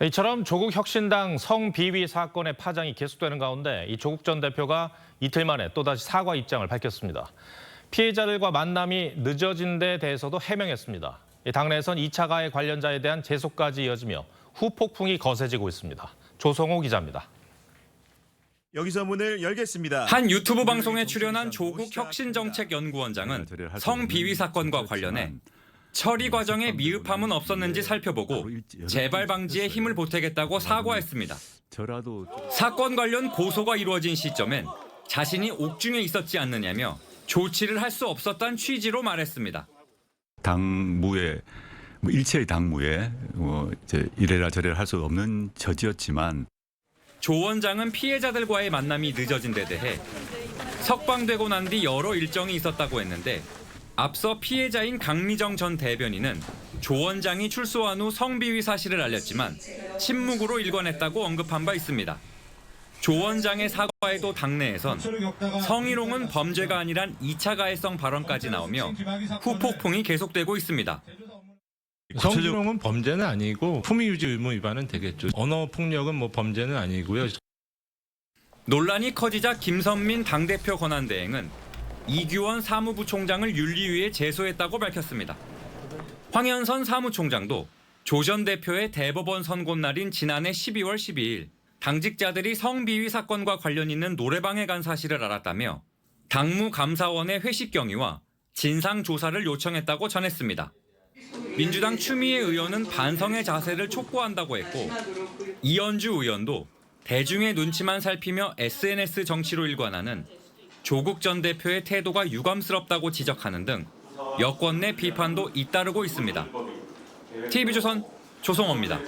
네, 이처럼 조국 혁신당 성비위 사건의 파장이 계속되는 가운데 이 조국 전 대표가 이틀 만에 또다시 사과 입장을 밝혔습니다. 피해자들과 만남이 늦어진 데 대해서도 해명했습니다. 이 당내에선 2차 가해 관련자에 대한 재소까지 이어지며 후폭풍이 거세지고 있습니다. 조성호 기자입니다. 여기서 문을 열겠습니다. 한 유튜브 방송에 출연한 조국 혁신정책연구원장은 성비위 사건과 관련해 처리 과정에 미흡함은 없었는지 살펴보고 재발 방지에 힘을 보태겠다고 사과했습니다. 사건 관련 고소가 이루어진 시점엔 자신이 옥중에 있었지 않느냐며 조치를 할 수 없었다는 취지로 말했습니다. 당무에 뭐 일체의 당무에 뭐 이제 이래라 저래라 할 수 없는 처지였지만 조 원장은 피해자들과의 만남이 늦어진 데 대해 석방되고 난 뒤 여러 일정이 있었다고 했는데 앞서 피해자인 강미정 전 대변인은 조 원장이 출소한 후 성비위 사실을 알렸지만 침묵으로 일관했다고 언급한 바 있습니다. 조 원장의 사과에도 당내에선 성희롱은 범죄가 아니란 2차 가해성 발언까지 나오며 후폭풍이 계속되고 있습니다. 성희롱은 범죄는 아니고 품위 유지 의무 위반은 되겠죠. 언어 폭력은 뭐 범죄는 아니고요. 논란이 커지자 김선민 당대표 권한대행은 이규원 사무부총장을 윤리위에 제소했다고 밝혔습니다. 황현선 사무총장도 조 전 대표의 대법원 선고 날인 지난해 12월 12일 당직자들이 성비위 사건과 관련 있는 노래방에 간 사실을 알았다며 당무 감사원의 회식 경위와 진상 조사를 요청했다고 전했습니다. 민주당 추미애 의원은 반성의 자세를 촉구한다고 했고 이현주 의원도 대중의 눈치만 살피며 SNS 정치로 일관하는 조국 전 대표의 태도가 유감스럽다고 지적하는 등 여권 내 비판도 잇따르고 있습니다. TV조선 조성호입니다.